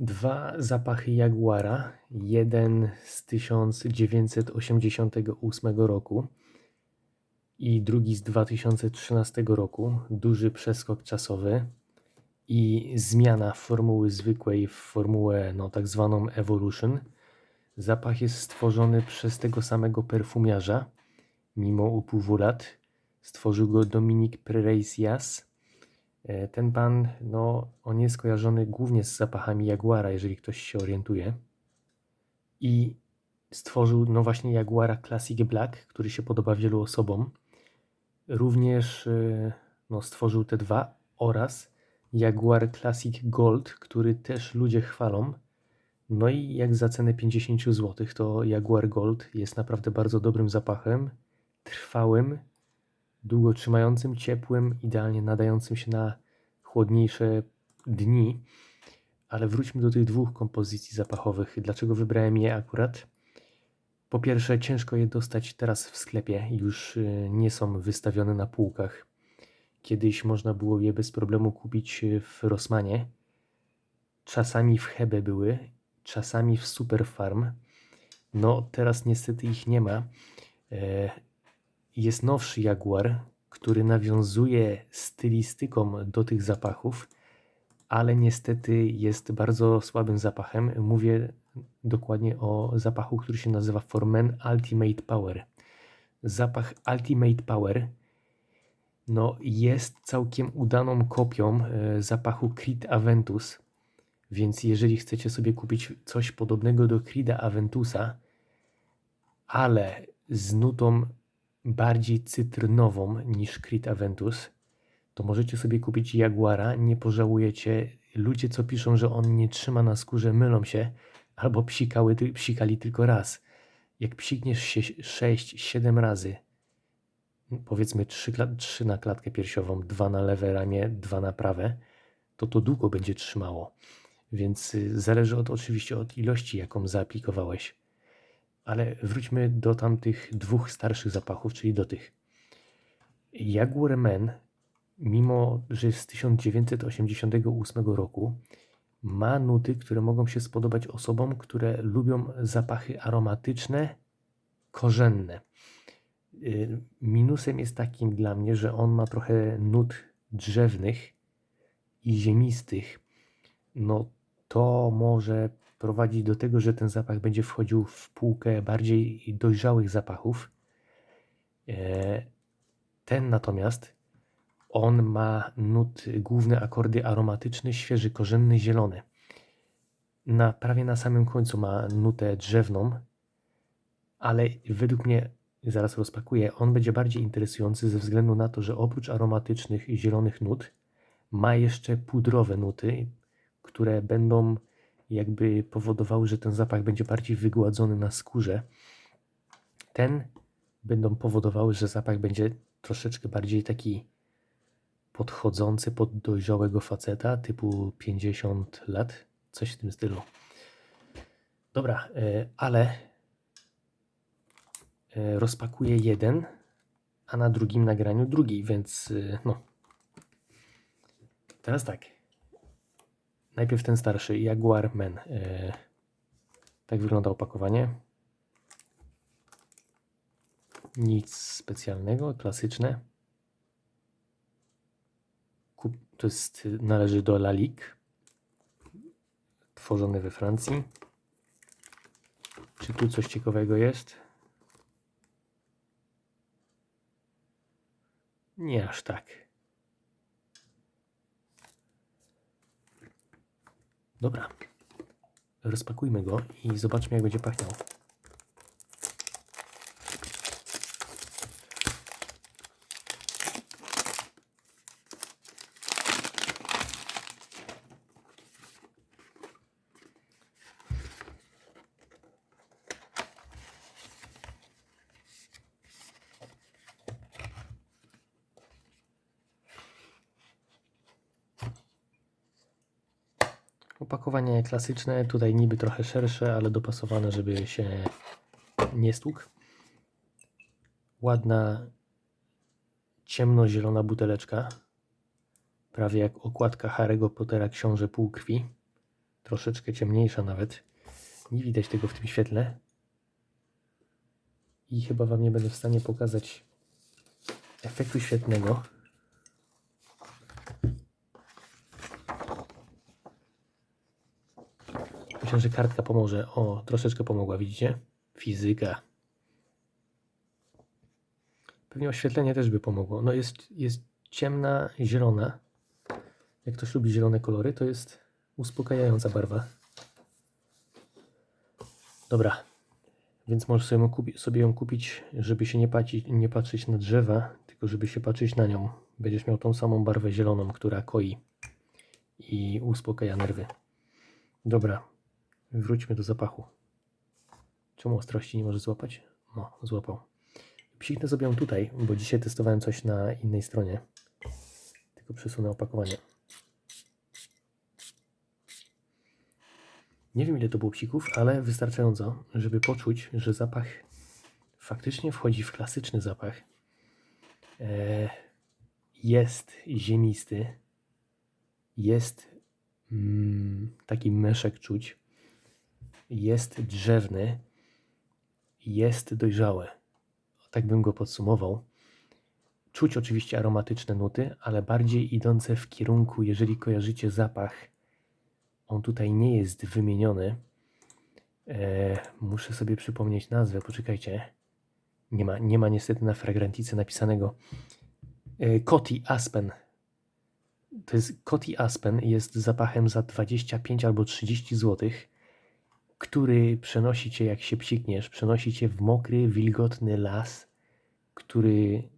Dwa zapachy Jaguara. Jeden z 1988 roku i drugi z 2013 roku. Duży przeskok czasowy i zmiana formuły zwykłej w formułę no, tak zwaną Evolution. Zapach jest stworzony przez tego samego perfumiarza, mimo upływu lat. Stworzył go Dominik Prereisias. E, Ten pan, no, on jest kojarzony głównie z zapachami Jaguara, jeżeli ktoś się orientuje. I stworzył, no właśnie, Jaguara Classic Black, który się podoba wielu osobom. Również e, no, stworzył te dwa oraz Jaguar Classic Gold, który też ludzie chwalą. No i jak za cenę 50 zł, to Jaguar Gold jest naprawdę bardzo dobrym zapachem, trwałym, długo trzymającym, ciepłym, idealnie nadającym się na chłodniejsze dni. Ale wróćmy do tych dwóch kompozycji zapachowych. Dlaczego wybrałem je akurat? Po pierwsze, ciężko je dostać teraz w sklepie, już y, nie są wystawione na półkach. Kiedyś można było je bez problemu kupić y, w Rossmanie. Czasami w Hebe były, czasami w Superfarm. No, teraz niestety ich nie ma. E, Jest nowszy Jaguar, który nawiązuje stylistyką do tych zapachów, ale niestety jest bardzo słabym zapachem. Mówię dokładnie o zapachu, który się nazywa For Men Ultimate Power. Zapach Ultimate Power no, jest całkiem udaną kopią e, zapachu Creed Aventus. Więc jeżeli chcecie sobie kupić coś podobnego do Creeda Aventusa, ale z nutą bardziej cytrynową niż Creed Aventus, to możecie sobie kupić Jaguara, nie pożałujecie. Ludzie, co piszą, że on nie trzyma na skórze, mylą się albo psikały, psikali tylko raz. Jak psikniesz się 6-7 razy, powiedzmy 3, trzy na klatkę piersiową, dwa na lewe ramię, dwa na prawe, to to długo będzie trzymało. Więc y, zależy od, oczywiście od ilości, jaką zaaplikowałeś. Ale wróćmy do tamtych dwóch starszych zapachów, czyli do tych. Jaguar Men, mimo że jest z 1988 roku, ma nuty, które mogą się spodobać osobom, które lubią zapachy aromatyczne, korzenne. Y, Minusem jest takim dla mnie, że on ma trochę nut drzewnych i ziemistych. No to może prowadzić do tego, że ten zapach będzie wchodził w półkę bardziej dojrzałych zapachów. E, Ten natomiast, on ma nut, główne akordy aromatyczny, świeży, korzenny, zielony. Na, prawie na samym końcu ma nutę drzewną, ale według mnie, zaraz rozpakuję, on będzie bardziej interesujący ze względu na to, że oprócz aromatycznych i zielonych nut, ma jeszcze pudrowe nuty, które będą jakby powodowały, że ten zapach będzie bardziej wygładzony na skórze. Ten będą powodowały, że zapach będzie troszeczkę bardziej taki podchodzący pod dojrzałego faceta typu 50 lat, coś w tym stylu. Dobra, e, ale e, rozpakuję jeden, a na drugim nagraniu drugi, więc e, no. Teraz tak. Najpierw ten starszy Jaguar Men. E, tak wygląda opakowanie. Nic specjalnego, klasyczne. To jest, należy do Lalique. Tworzony we Francji. Czy tu coś ciekawego jest? Nie aż tak. Dobra. Rozpakujmy go i zobaczmy, jak będzie pachniał. Opakowanie klasyczne, tutaj niby trochę szersze, ale dopasowane, żeby się nie stłukł. Ładna, ciemnozielona buteleczka. Prawie jak okładka Harry'ego Pottera Książę Półkrwi. troszeczkę ciemniejsza nawet. Nie widać tego w tym świetle. I chyba Wam nie będę w stanie pokazać efektu świetnego. Myślę, że kartka pomoże. O, troszeczkę pomogła, widzicie? Fizyka. Pewnie oświetlenie też by pomogło. No jest, jest ciemna, zielona. Jak ktoś lubi zielone kolory, to jest uspokajająca barwa. Dobra, więc możesz sobie, sobie ją kupić, żeby się nie, paci, nie patrzeć na drzewa, tylko żeby się patrzeć na nią. Będziesz miał tą samą barwę zieloną, która koi i uspokaja nerwy. Dobra, wróćmy do zapachu. Czemu ostrości nie może złapać? No, złapał. Psiknę sobie ją tutaj, bo dzisiaj testowałem coś na innej stronie. Tylko przesunę opakowanie. Nie wiem ile to było psików, ale wystarczająco, żeby poczuć, że zapach faktycznie wchodzi w klasyczny zapach. E, jest ziemisty, jest mm, taki meszek czuć, jest drzewny, jest dojrzały. Tak bym go podsumował. Czuć oczywiście aromatyczne nuty, ale bardziej idące w kierunku, jeżeli kojarzycie zapach, on tutaj nie jest wymieniony. E, muszę sobie przypomnieć nazwę, poczekajcie. Nie ma, nie ma niestety na fragrantice napisanego. E, Coty Aspen. To jest Coty Aspen, jest zapachem za 25 albo 30 zł, który przenosi cię, jak się psikniesz, przenosi cię w mokry, wilgotny las, który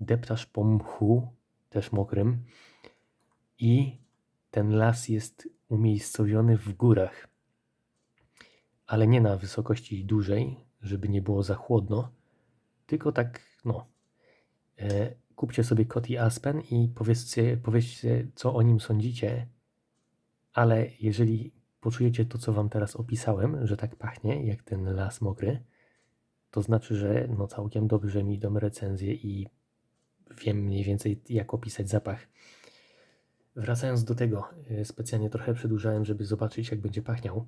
deptasz po mchu, też mokrym, i ten las jest umiejscowiony w górach, ale nie na wysokości dużej, żeby nie było za chłodno, tylko tak, no. E, kupcie sobie Coty Aspen i powiedzcie, powiedzcie, co o nim sądzicie, ale jeżeli poczujecie to, co wam teraz opisałem, że tak pachnie, jak ten las mokry, to znaczy, że no całkiem dobrze mi idą recenzje i wiem mniej więcej, jak opisać zapach. Wracając do tego, e, specjalnie trochę przedłużałem, żeby zobaczyć, jak będzie pachniał.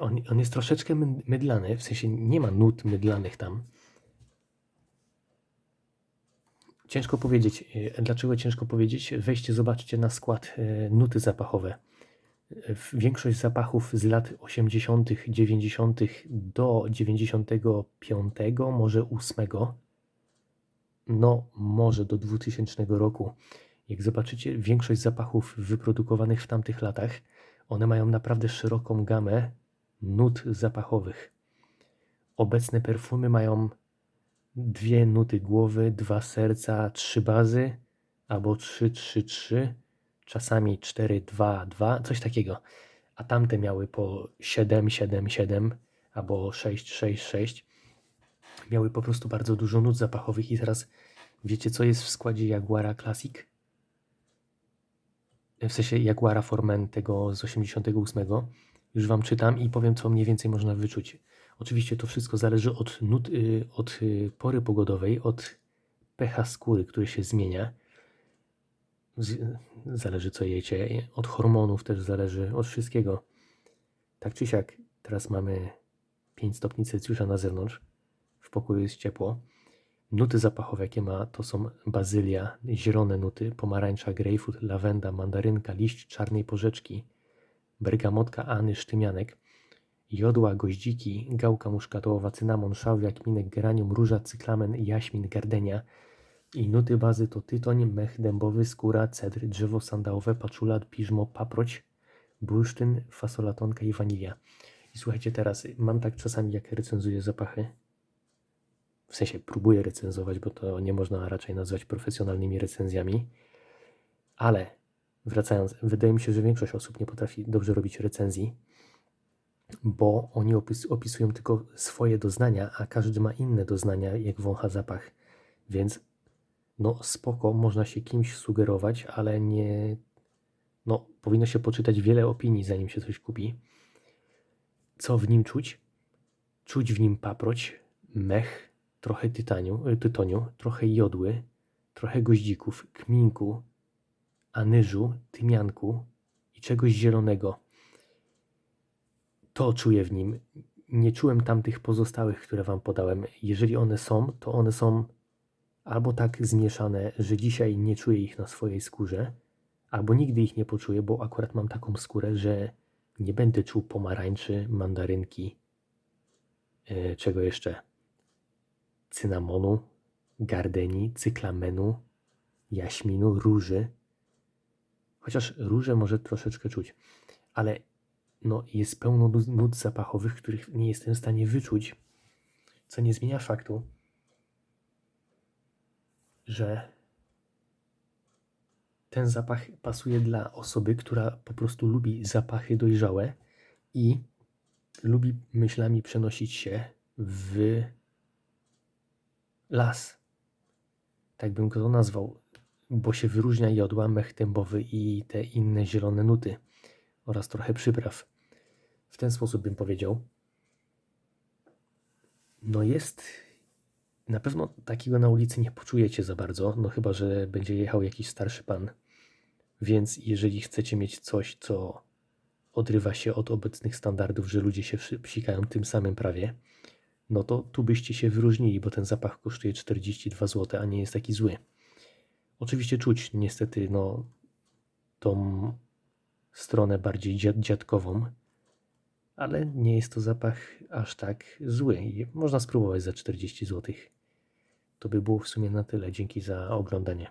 On, on jest troszeczkę my- mydlany, w sensie nie ma nut mydlanych tam. Ciężko powiedzieć. e, Dlaczego ciężko powiedzieć? Weźcie, zobaczcie na skład e, nuty zapachowe. Większość zapachów z lat 80., 90. do 95, może 8, no może do 2000 roku. Jak zobaczycie, większość zapachów wyprodukowanych w tamtych latach, one mają naprawdę szeroką gamę nut zapachowych. Obecne perfumy mają dwie nuty głowy, dwa serca, trzy bazy, albo trzy, trzy, trzy, czasami cztery, dwa, dwa, coś takiego. A tamte miały po 7, 7, 7 albo 6, 6, 6. Miały po prostu bardzo dużo nut zapachowych i teraz wiecie co jest w składzie Jaguara Classic? W sensie Jaguara Formen tego z 88. Już wam czytam i powiem co mniej więcej można wyczuć. Oczywiście to wszystko zależy od, nut, y, od y, pory pogodowej, od pH skóry, który się zmienia. Zależy co jecie, od hormonów też zależy, od wszystkiego. Tak czy siak, teraz mamy 5 stopni Celsjusza na zewnątrz, w pokoju jest ciepło. Nuty zapachowe, jakie ma, to są bazylia, zielone nuty, pomarańcza, grejpfrut, lawenda, mandarynka, liść czarnej porzeczki, bergamotka, anyż, tymianek, jodła, goździki, gałka muszkatołowa, cynamon, szałwiak, minek, geranium, róża, cyklamen, jaśmin, gardenia. I nuty bazy to tytoń, mech dębowy, skóra, cedr, drzewo sandałowe, paczulat, piżmo, paproć, bursztyn, fasola tonka i wanilia. I słuchajcie teraz, mam tak czasami jak recenzuję zapachy, w sensie próbuję recenzować, bo to nie można raczej nazwać profesjonalnymi recenzjami, ale wracając, wydaje mi się, że większość osób nie potrafi dobrze robić recenzji, bo oni opis, opisują tylko swoje doznania, a każdy ma inne doznania, jak wącha zapach. Więc no spoko, można się kimś sugerować, ale nie. No, powinno się poczytać wiele opinii, zanim się coś kupi. Co w nim czuć? Czuć w nim paproć, mech, trochę tytaniu, y, tytoniu, trochę jodły, trochę goździków, kminku, anyżu, tymianku i czegoś zielonego. To czuję w nim. Nie czułem tamtych pozostałych, które wam podałem. Jeżeli one są, to one są albo tak zmieszane, że dzisiaj nie czuję ich na swojej skórze, albo nigdy ich nie poczuję, bo akurat mam taką skórę, że nie będę czuł pomarańczy, mandarynki, e, czego jeszcze? Cynamonu, gardeni, cyklamenu, jaśminu, róży. Chociaż róże może troszeczkę czuć, ale no, jest pełno nut- zapachowych, których nie jestem w stanie wyczuć, co nie zmienia faktu, że ten zapach pasuje dla osoby, która po prostu lubi zapachy dojrzałe i lubi myślami przenosić się w las. Tak bym go nazwał, bo się wyróżnia jodła, mech dębowy i te inne zielone nuty oraz trochę przypraw. W ten sposób bym powiedział. No jest. Na pewno takiego na ulicy nie poczujecie za bardzo, no chyba, że będzie jechał jakiś starszy pan. Więc jeżeli chcecie mieć coś, co odrywa się od obecnych standardów, że ludzie się psikają tym samym prawie, no to tu byście się wyróżnili, bo ten zapach kosztuje 42 zł, a nie jest taki zły. Oczywiście czuć niestety no tą stronę bardziej dziad dziadkową, ale nie jest to zapach aż tak zły. Można spróbować za 40 zł. To by było w sumie na tyle. Dzięki za oglądanie.